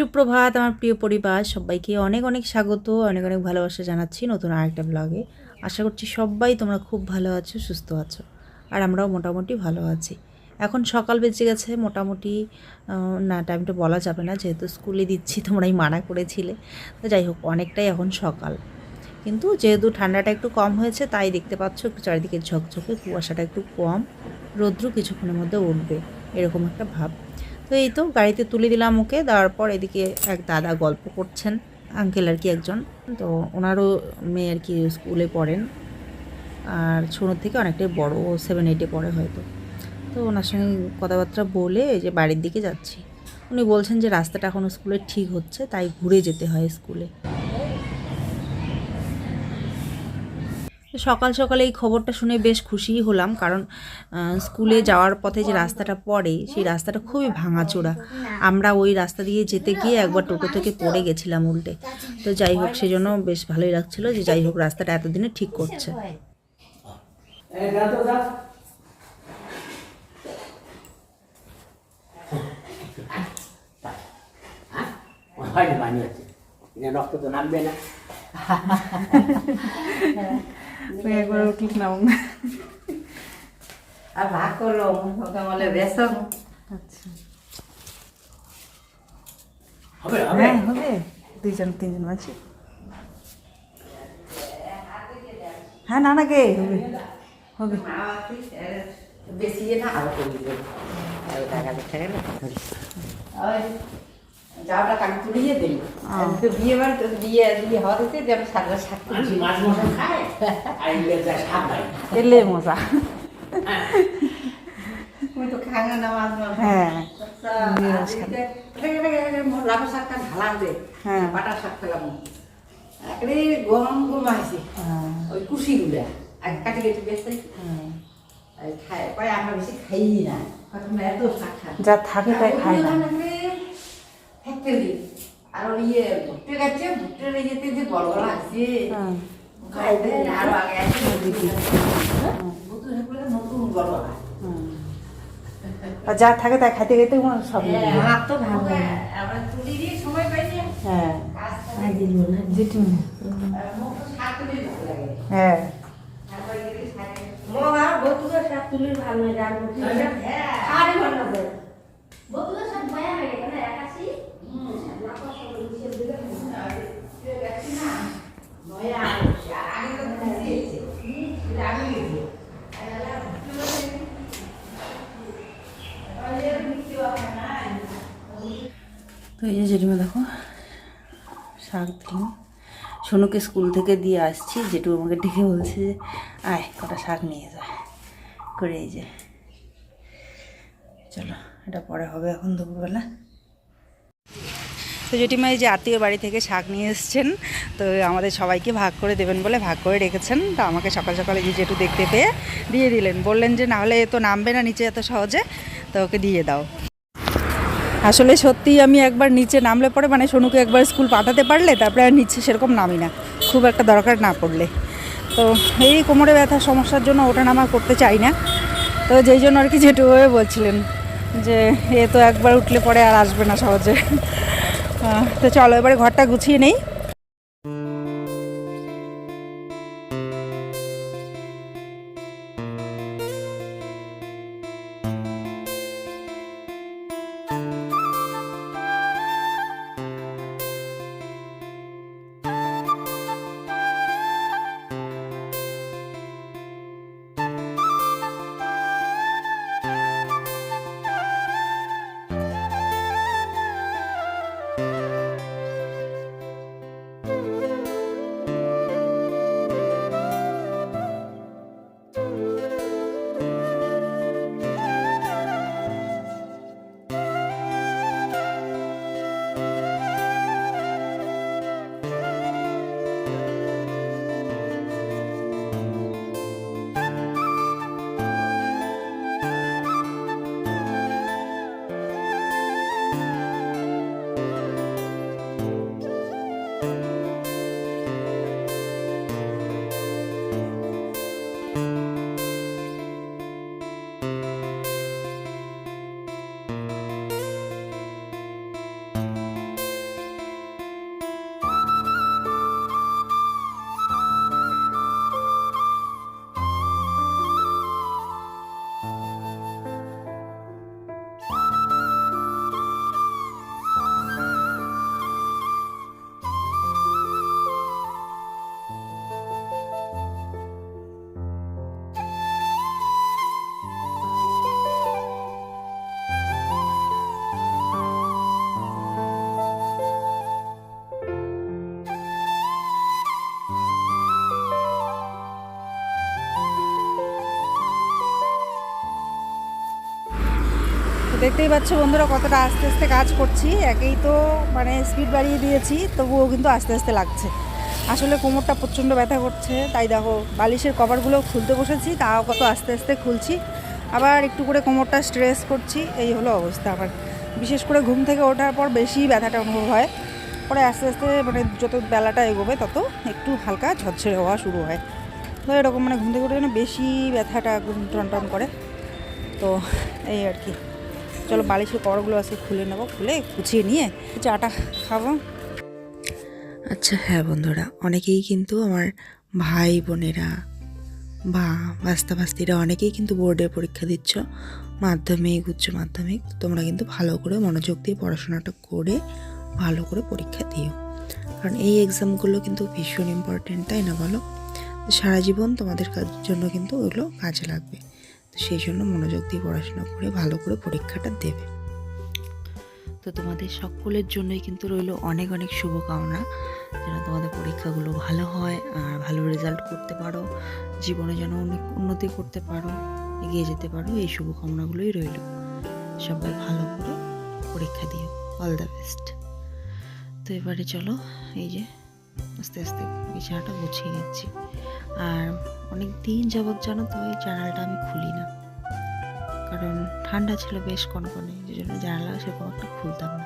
সুপ্রভাত আমার প্রিয় পরিবার, সবাইকে অনেক অনেক স্বাগত, অনেক অনেক ভালোবাসা জানাচ্ছি নতুন আরেকটা ব্লগে আশা করছি সবাই তোমরা খুব ভালো আছো, সুস্থ আছো, আর আমরাও মোটামুটি ভালো আছি। এখন সকাল বেজে গেছে, মোটামুটি না টাইমটা বলা যাবে না, যেহেতু স্কুলে দিচ্ছি, তোমরাই মানা করেছিলে। তো যাই হোক, অনেকটাই এখন সকাল। কিন্তু যেহেতু ঠান্ডাটা একটু কম হয়েছে, তাই দেখতে পাচ্ছ চারিদিকে ঝকঝকে, কুয়াশাটা একটু কম, রৌদ্র কিছুক্ষণের মধ্যে উঠবে, এরকম একটা ভাব। তো এই তো গাড়িতে তুলে দিলাম ওকে। দেওয়ার পর এদিকে এক দাদা গল্প করছেন আঙ্কেল আর কি একজন। তো ওনারও মেয়ে আর কি স্কুলে পড়েন। আর ছোটোর থেকে অনেকটাই বড় সেভেন এইটে পড়ে হয়তো। তো ওনার সঙ্গে কথাবার্তা বলে যে বাড়ির দিকে যাচ্ছি। উনি বলছেন যে রাস্তাটা এখনও স্কুলে ঠিক হচ্ছে, তাই ঘুরে যেতে হয় স্কুলে। সকাল সকালে এই খবরটা শুনে বেশ খুশিই হলাম, কারণ স্কুলে যাওয়ার পথে যে রাস্তাটা পড়ে, সেই রাস্তাটা খুবই ভাঙাচোরা। আমরা ওই রাস্তা দিয়ে যেতে গিয়ে একবার টোটো থেকে পড়ে গেছিলাম উল্টে। তো যাই হোক, সেজন্য বেশ ভালোই লাগছিল যে যাই হোক, রাস্তাটা এতদিনে ঠিক করছে। রক্ত তো নামবে না একবার উঠলি না আর ভাগ করল ওকে বলে বেসো আচ্ছা। হবে হ্যাঁ হবে। দুইজন তিনজন আছে হ্যাঁ না না গে হবে। হবে। বেশি না আরও করে টাকা দেখতে গেলে। ওই। যাওয়াটা কাটি তুলিয়ে দিই তো বিয়ে হওয়া দিতে সারা মাছ মশা তুমি তো না মাছ মাছ। হ্যাঁ। লাভ শাকটা ঢালা দে হ্যাঁ। শাক পেলাম একরে গরম গরম আছে হ্যাঁ, ওই কুশিগুলা আর কাটি কেটে বেশি খাই কয় আমরা বেশি খাই না। এত শাক যা থাকে তাই খায় না। আর ওই ইয়ে ভুট্টে গাছে ভুট্টের ইয়েতে যে বড় বড় আছে হ্যাঁ। খাইতে আরও আগে আছে নতুন বড় আর যা থাকে তাই খাইতে খাইতে সব মিলে যায়। হাত তো ভালো আমরা তুলি দিয়ে সময় পাই না হ্যাঁ। তো হ্যাঁ। তুলি ভালো লাগে। আর হ্যাঁ আরে ভালো লাগে বতুকের শাক বয়া হয়ে গেছে না একাশি নয়া আগে তো এই যে জেঠিমা, দেখো, শাক দিন। সোনুকে স্কুল থেকে দিয়ে আসছি যেটু আমাকে ডেকে বলছে যে, আয়, কটা শাক নিয়ে যায় করে এই যে, চলো, এটা পরে হবে এখন দুপুরবেলা। তো জেঠিমা এই যে আত্মীয় বাড়ি থেকে শাক নিয়ে এসছেন, তো আমাদের সবাইকে ভাগ করে দেবেন বলে ভাগ করে রেখেছেন। তো আমাকে সকাল সকালে যে যেটু দেখতে পেয়ে দিয়ে দিলেন। বললেন যে না হলে এ তো নামবে না নিচে এত সহজে, তো ওকে দিয়ে দাও। আসলে সত্যিই আমি একবার নিচে নামলে পরে মানে সোনুকে একবার স্কুল পাঠাতে পারলে, তারপরে আর নিচে সেরকম নামি না। খুব একটা দরকার না পড়লে। তো এই কোমরে ব্যথার সমস্যার জন্য ওটা নামা করতে চাই না। তো যেই জন্য আর কি যেটু হয়ে বলছিলেন যে, এ তো একবার উঠলে পরে আর আসবে না সহজে। তো চলো এবারে ঘরটা গুছিয়ে নেই। দেখতেই পাচ্ছ বন্ধুরা কতটা আস্তে আস্তে কাজ করছি। একেই তো মানে স্পিড বাড়িয়ে দিয়েছি, তবুও কিন্তু আস্তে আস্তে লাগছে। আসলে কোমরটা প্রচণ্ড ব্যথা করছে, তাই দেখো বালিশের কভারগুলো খুলতে বসেছি, তাও কত আস্তে আস্তে খুলছি। আবার একটু করে কোমরটা স্ট্রেস করছি, এই হলো অবস্থা। আবার বিশেষ করে ঘুম থেকে ওঠার পর বেশি ব্যথাটা অনুভব হয়। পরে আস্তে আস্তে মানে যত বেলাটা এগোবে তত একটু হালকা ঝরঝরে হওয়া শুরু হয়। তো এরকম মানে ঘুম থেকে উঠে যেন বেশি ব্যথাটা টন টন করে। তো এই আর কি। চলো বালিশের কড়গুলো আজকে খুলে নেব, খুলে গুছিয়ে নিয়ে চাটা খাব। আচ্ছা হ্যাঁ বন্ধুরা, অনেকেই কিন্তু আমার ভাই বোনেরা বা বাস্তা বাস্তিরা অনেকেই কিন্তু বোর্ডের পরীক্ষা দিচ্ছ, মাধ্যমিক, উচ্চ মাধ্যমিক তোমরা কিন্তু ভালো করে মনোযোগ দিয়ে পড়াশোনাটা করে ভালো করে পরীক্ষা দিও। কারণ এই এক্সামগুলো কিন্তু ভীষণ ইম্পর্টেন্ট তাই না বলো? সারা জীবন তোমাদের জন্য কিন্তু ওগুলো কাজে লাগবে। তো সেই জন্য মনোযোগ দিয়ে পড়াশোনা করে ভালো করে পরীক্ষাটা দেবে। তো তোমাদের সকলের জন্যই কিন্তু রইল অনেক অনেক শুভকামনা। যেন তোমাদের পরীক্ষাগুলো ভালো হয় আর ভালো রেজাল্ট করতে পারো। জীবনে যেন অনেক উন্নতি করতে পারো, এগিয়ে যেতে পারো, এই শুভকামনাগুলোই রইল। সবাই ভালো করে পরীক্ষা দিও। অল দ্য বেস্ট তো এবারে চলো, এই যে আস্তে আস্তে বিছানাটা গুছিয়ে নিচ্ছি। আর অনেক দিন যাবৎ জানো তো এই জানালাটা আমি খুলি না। কারণ ঠান্ডা ছিল বেশ কনকনে যে জন্য জানালা সেরকম একটা খুলতাম না।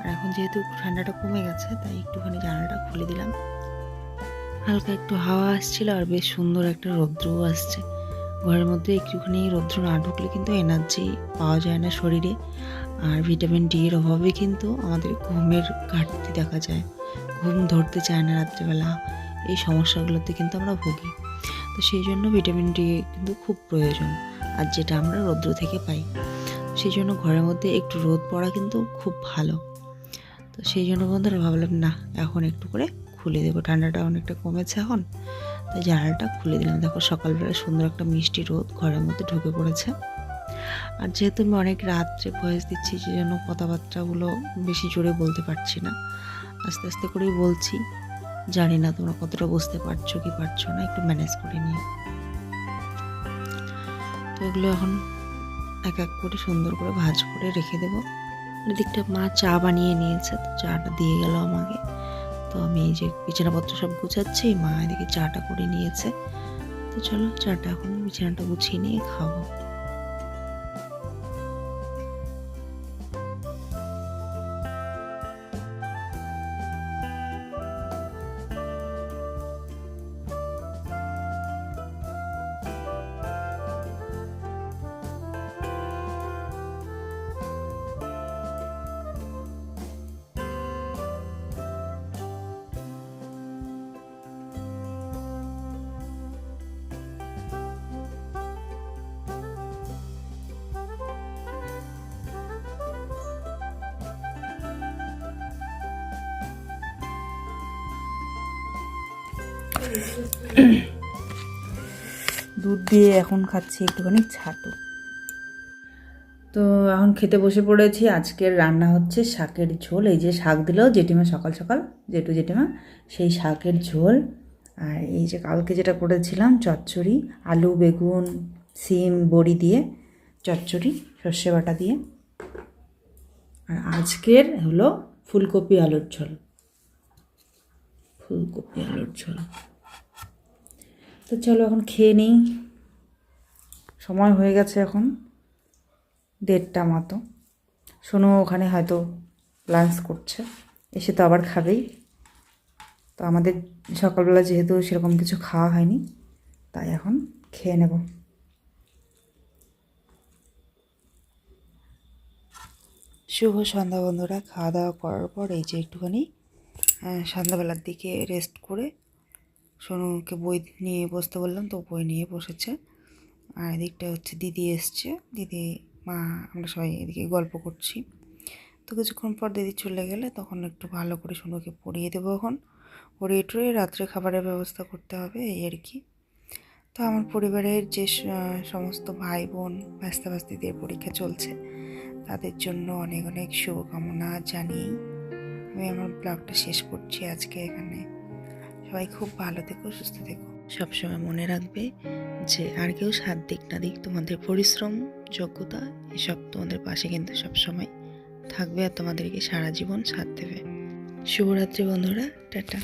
আর এখন যেহেতু ঠান্ডাটা কমে গেছে, তাই একটুখানি জানালাটা খুলে দিলাম। হালকা একটু হাওয়া আসছিল আর বেশ সুন্দর একটা রৌদ্রও আসছে। ঘরের মধ্যে একটুখানি রৌদ্র না ঢুকলে কিন্তু এনার্জি পাওয়া যায় না শরীরে। আর ভিটামিন ডি এর অভাবে কিন্তু আমাদের ঘুমের ঘাটতি দেখা যায়। ঘুম ধরতে চায় না রাত্রিবেলা। এই সমস্যাগুলোতে কিন্তু আমরা ভুগি। তো সেই জন্য ভিটামিন ডি কিন্তু খুব প্রয়োজন আর যেটা আমরা রৌদ্র থেকে পাই। সেই জন্য ঘরের মধ্যে একটু রোদ পড়া কিন্তু খুব ভালো। তো সেই জন্য বন্ধুরা ভাবলাম, না, এখন একটু করে খুলে দেবো। ঠান্ডাটা অনেকটা কমেছে এখন। তাই জানালাটা খুলে দিলাম। দেখো সকালবেলা সুন্দর একটা মিষ্টি রোদ ঘরের মধ্যে ঢুকে পড়েছে। আর যেহেতু আমি অনেক রাত্রে ভয়েস দিচ্ছি সেই জন্য কথাবার্তাগুলো বেশি জোরে বলতে পারছি না। আস্তে আস্তে করেই বলছি, জানি না তোমরা কতটা বুঝতে পারছ কি পারছ না, একটু ম্যানেজ করে নিও। তো এগুলো এখন এক এক করে সুন্দর করে ভাজ করে রেখে দেবো। এদিকটা মা চা বানিয়ে নিয়েছে, তো চাটা দিয়ে গেল আমাকে। তো আমি এই যে বিছানাপত্র সব গুছাচ্ছি, মা এদিকে চাটা করে নিয়েছে। তো চলো, চাটা এখন বিছানাটা গুছিয়ে নিয়ে খাব। দুধ দিয়ে এখন খাচ্ছি একটুখানি ছাতু। তো এখন খেতে বসে পড়েছি, আজকের রান্না হচ্ছে শাকের ঝোল। এই যে শাক দিল জেঠিমা সকাল সকাল, জেঠু জেঠিমা, সেই শাকের ঝোল। আর এই যে কালকে যেটা করেছিলাম, চচ্চড়ি, আলু, বেগুন, সিম, বড়ি দিয়ে, চচ্চড়ি, সর্ষে বাটা দিয়ে। আর আজকের হলো ফুলকপি আলুর ঝোল। ফুলকপি আলুর ঝোল। তো চলো এখন খেয়ে নিই। সময় হয়ে গেছে এখন, দেড়টা মতো। শোনো ওখানে হয়তো লাঞ্চ করছে, এসে তো আবার খাবেই। তো আমাদের সকালবেলা যেহেতু সেরকম কিছু খাওয়া হয়নি, তাই এখন খেয়ে নেব। শুভ সন্ধ্যা বন্ধুরা, খাওয়া দাওয়া করার পর এই যে একটুখানি সন্ধ্যাবেলার দিকে রেস্ট করে সোনুকে বই নিয়ে বসতে বললাম, তো বই নিয়ে বসেছে। আর এদিকটা হচ্ছে দিদি এসছে। দিদি, মা, আমরা সবাই এদিকে গল্প করছি। তো কিছুক্ষণ পর দিদি চলে গেলে তখন একটু ভালো করে সোনুকে পড়িয়ে দেবো এখন। পড়িয়ে টড়িয়ে রাত্রে খাবারের ব্যবস্থা করতে হবে, এই আর কি। তো আমার পরিবারের যে সমস্ত ভাই বোন ব্যস্তা ব্যস্তিদের পরীক্ষা চলছে, তাদের জন্য অনেক অনেক শুভকামনা জানিয়ে আমি আমার ব্লগটা শেষ করছি আজকে এখানে। সবাই খুব ভালো থেকো, সুস্থ থেকো। সবসময় মনে রাখবে যে আর কেউ সাত দিক না দিক তোমাদের পরিশ্রম, যোগ্যতা, এসব তোমাদের পাশে কিন্তু সবসময় থাকবে আর তোমাদেরকে সারা জীবন সাথ দেবে। শুভরাত্রি বন্ধুরা, টাটা।